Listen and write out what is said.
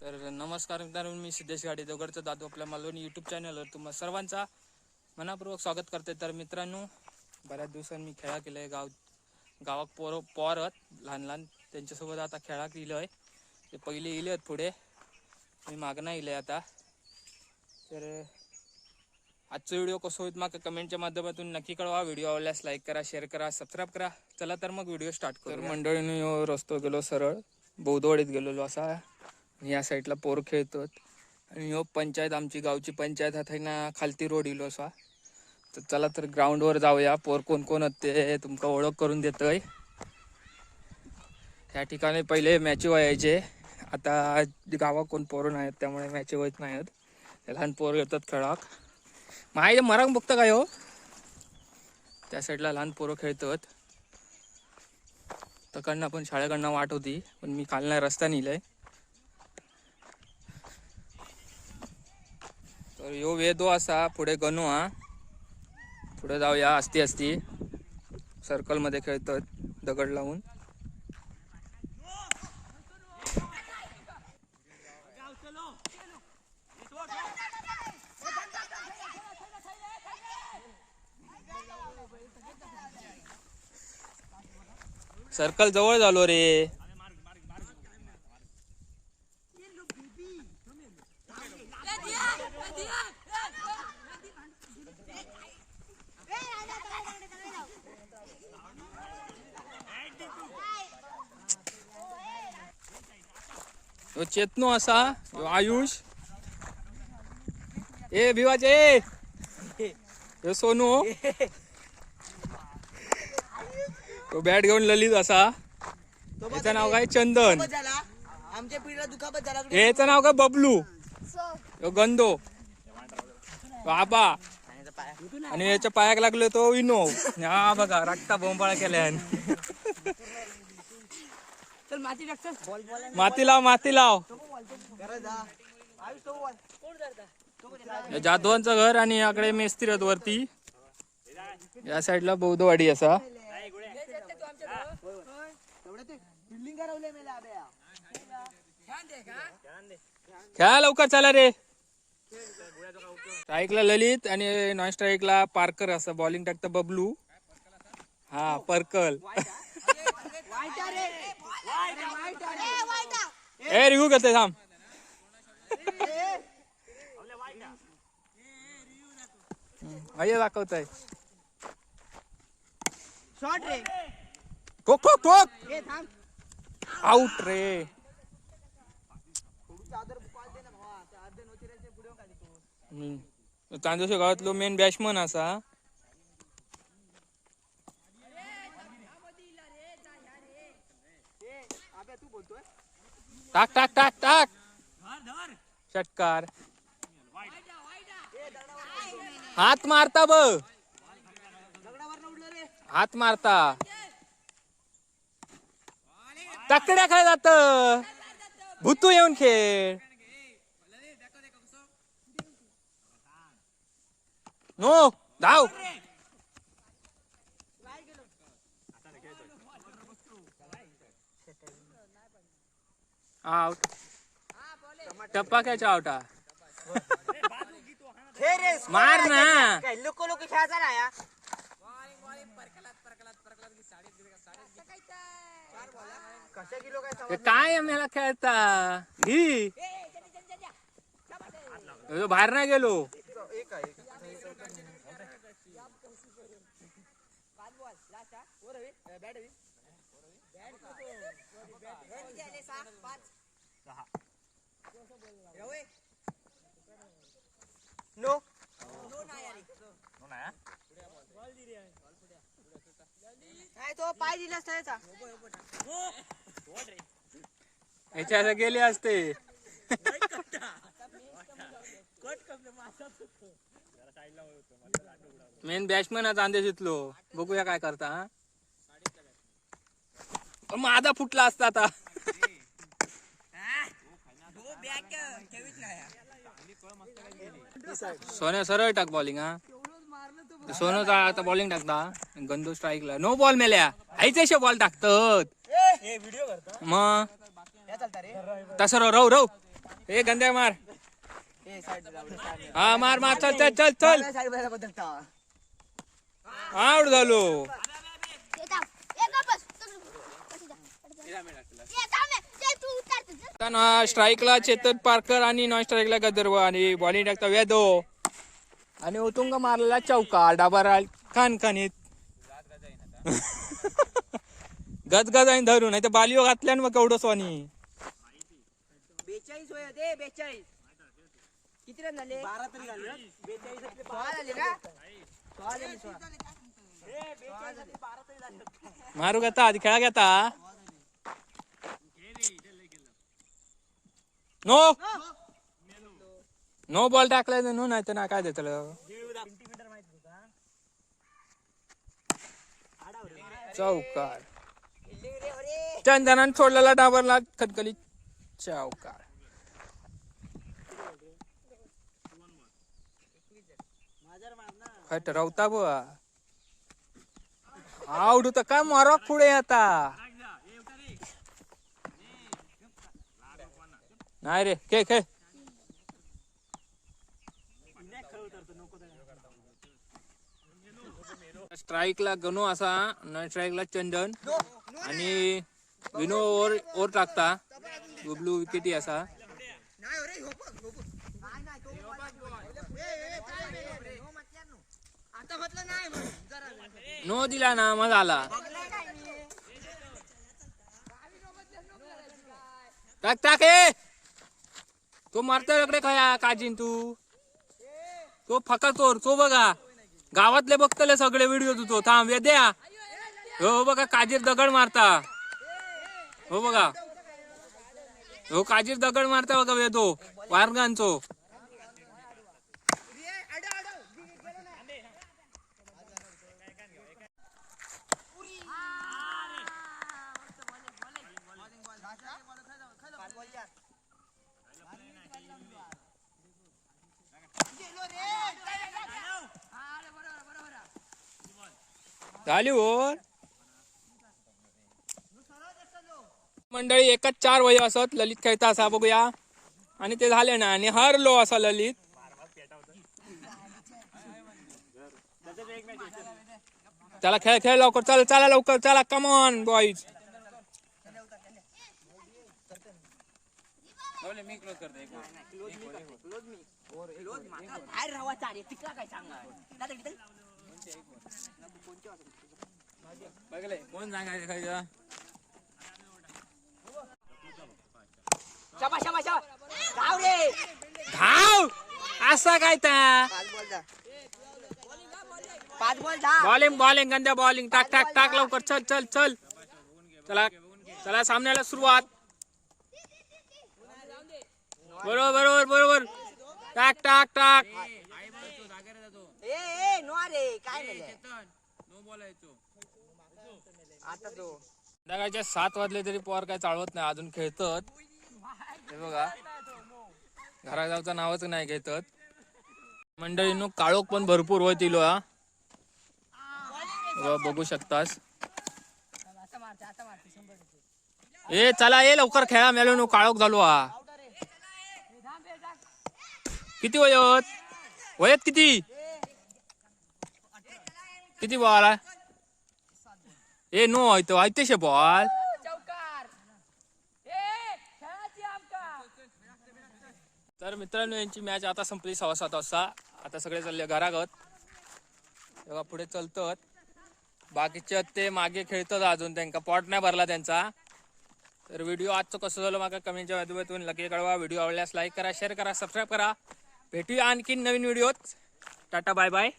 तर नमस्कार मित्रांनो मी सिद्धेश गाडी दोघडचं दादू आपल्या मालवणी यूट्यूब चॅनलवर तुम्हा सर्वांचा मनापूर्वक स्वागत करते. तर मित्रांनो बऱ्याच दिवसांनी मी खेळा केलं आहे गाव गावात पोर पोरत लहान लहान त्यांच्यासोबत आता खेळा केलं आहे ते पहिले इले आहेत पुढे मी मागणं इले आता. तर आजचा व्हिडिओ कसं होईल मग कमेंटच्या माध्यमातून नक्की कळवा. व्हिडिओ आवडल्यास लाईक करा शेअर करा सबस्क्राईब करा. चला तर मग व्हिडिओ स्टार्ट करू मंडळीने रस्तो गेलो सरळ बौद्धवाडीत गेलेलो असा. या साईडला पोर खेळतात. आणि हो पंचायत आमची गावची पंचायत हा ना खालती रोड इलो असा तर चला तर ग्राउंडवर जाऊया. पोर कोण कोण आहेत ते तुमका ओळख करून देतोय. या ठिकाणी पहिले मॅची व्हायचे. आता गावात कोण पोरं नाहीत त्यामुळे मॅची होत नाहीत. लहान पोरं येतात खेळाक. माहिती मरांग बघतं काय हो? त्या साईडला लहान पोरं खेळतात. तकडनं पण शाळेकडनं वाट होती पण मी काल नाही रस्ता नेलाय. तर यो वेदो असा पुढे गणू हा. पुढे जाऊया असती असती सर्कलमध्ये खेळतात दगड लावून. सर्कल जवळ झालो रे. ह्यो चेतनो असा ह्यो आयुष. ए भिवाचे ह्यो सोनू. तो बॅट घेऊन ललित असा. याचं नाव काय? चंदन. आमच्या पिढीला दुखापत झाला याचं नाव काय? बबलू. ह्यो गंदो. ह्यो आबा. आणि याच्या पायाक लागलो तो विनो हा बघा रक्ता बोंबाळा केल्यान. चल माती टाकतो बॉल बॉल. माती लाव माती लाव. जाधवांचं घर आणि याकडे मेस्त्री आहेत वरती. या साईडला बौद्धवाडी असा. खेळा लवकर चला रे. स्ट्राईकला ललित आणि नॉन स्ट्राईकला पार्कर असं. बॉलिंग टाकतं बबलू. हा पर्कल. ए रिव्ह्यू करते थांब. अय दाखवत आहे शॉर्ट रे. ठोक ए थांब. आउट रे. चांदोशी गावातलो मेन बॅट्समन असा ए अबे तू बोलतोय टाक टाक टाक टाक. षटकार. हात मारता ब दगडावर उडलं रे. हात मारता. तकड्या काय जात. भूतू येऊन खेळ. नो धाव. आउट टप्पा काय आउटा हे रे मार ना। काय? लोक लोक खेळायचा ना या कशा किलो काय हे काय आम्हाला खेळता ही बाहेर नाही गेलो एक आहे नो. काय तो पाय दिलास त्याचा ह्याच्या असं गेले असते. मेन बॅट्समन आहे चांदे शितलो. बघूया काय करता हा? अ, माझा फुटला असता आता. सोन्या सरळ टाक बॉलिंग हा. सोनूचा आता बॉलिंग टाकता गंदू स्ट्राईकला नो बॉल मेल्या. आईचे बॉल टाकतात. करता मग? तसं रव रव हे गंद्या मार. हा मार मार. चल चल चल चल. आउट झालो येता येता बस आता ना स्ट्राईकला चेतन पारकर आणि नॉन स्ट्राईकला गदर्व आणि बॉलिंग टाकता वेदो आणि उतुंग मारलेला चौका डाबर खान खानीत गजगज आणि धरून नाही तर बालिओ घातल्या मग केवढं सोनी. बेचाळीस वय बेचाळीस. किती रन झाले? बारा तरी झाले. बेचाळीस झाले का? झाले बारा तरी झाले. मारू घेता आधी खेळा घेता. नो. नो बॉल टाकलाय नो नाही तर ना काय देतल? चौकार. चंदनान सोडलेला डाबरला खतखली चौकार. खट रवता बुवा. आवडू तर काय मारा पुढे आता? नाही रे खेळ खेळ. स्ट्राईकला गणू असा नॉन स्ट्राईकला चंदन. आणि विनो ओर ओर टाकता. गुबलू विकेटी असा. नो दिला ना मग आला. टाक टाक तो मारतोय इकडे खया काजीन तू? तो फका चोर तो बघा. गावातले बघतले सगळे व्हिडिओ तो थांब द्या. हो, हो बघा काजीर दगड मारता. हो बघा. हो काजीर दगड मारता बघा वेदो वारगांचो. झाली ओर मंडळी एकच चार वय असत. ललित खेळता असा बघूया. आणि ते झाले ना आणि हरलो असा ललित. त्याला खेळ खेळ लवकर. चला चला लवकर. चला कमॉन बॉईज बाहेर राहावा काय कोण सांगायचं शाबा शाबा शाबा धाव रे धाव असा काय ता पाच बॉल बॉलिंग बॉलिंग गंद्या बॉलिंग टाक टाक टाक लवकर. चल चल चल. चला चला सामन्याला सुरुवात. बरोबर बरोबर बरोबर. टाक टाक टाक. ए ए नो रे काय नाही आता तो संध्याकाळच्या सात वाजले तरी पोर काय चालवत नाही अजून खेळतात. हे बघा. घरा जाऊचं नावच नाही घेतात. मंडळींनो काळोख पण भरपूर होतील हा बघा, बघू शकतास. ए चला ये लवकर खेळा मेलो काळोख झालो हा. किती वयत वयत किती? किती बॉल आहे? ए नो आयतो आयतेशे बॉल. तर मित्रांनो यांची मॅच आता संपली सव्वा सात वाजता. आता सगळे चालले घरागत. तेव्हा पुढे चलतात. बाकीचे ते मागे खेळतात अजून त्यांका. पॉट नाही भरला त्यांचा. तर व्हिडिओ आजचं कसं झालं मागा कमेंटच्या माध्यमातून लगे कळवा. व्हिडिओ आवडल्यास लाईक करा शेअर करा सबस्क्राईब करा. भेटूया आणखीन नवीन व्हिडिओत टाटा बाय बाय